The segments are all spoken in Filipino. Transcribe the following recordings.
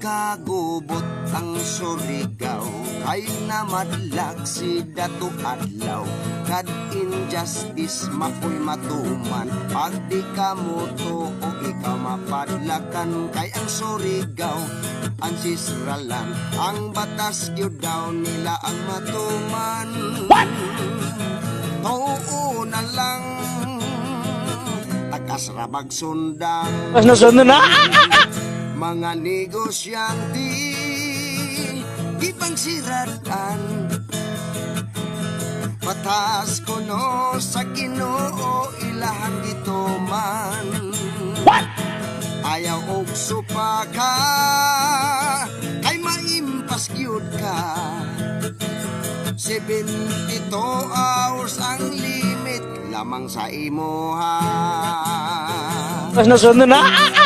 kagubot ang Surigao Kay namadlag si Dato Adlaw. Kad injustice makoy matuman Pag di ka moto o ikaw mapadlakan. Kay ang Surigao ancestralan Ang batas gyud daw nila ang matuman. Oo na lang Takasrabag sundang Mas nasunod na. mga negosyante ibang siratan Patas ko no sa ginoo ilahan dito man. Ayaw og supaka Kay maimpas gyud ka. 72 hours ang limit lamang sa imuha Mas nasunod na.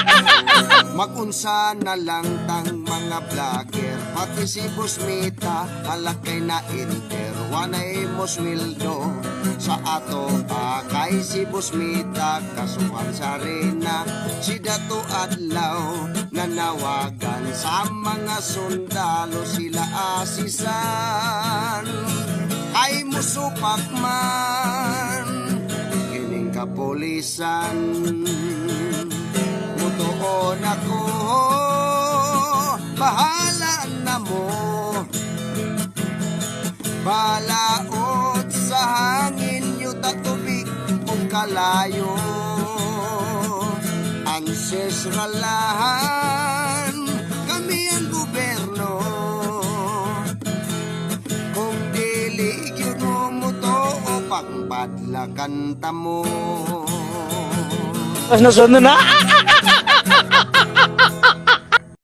Magunsa na lang tang mga vlogger. Pati si Busmita Halakay na inter. Wanay mo sweldo Sa ato pa. Kay si Busmita Kasuhan sa rena Si Dato Adlaw Nanawagan. Sa mga sundalo Sila asisan. Ay musupak man Kining kapulisan Mutuon ako Bahala na mo. Balaot sa hangin Yung tatubig kung kalayo. Ancestralahan Kami ang gobyerno. Kung dili yun mo to O pangpadlakan ta mo Mas nasunod na.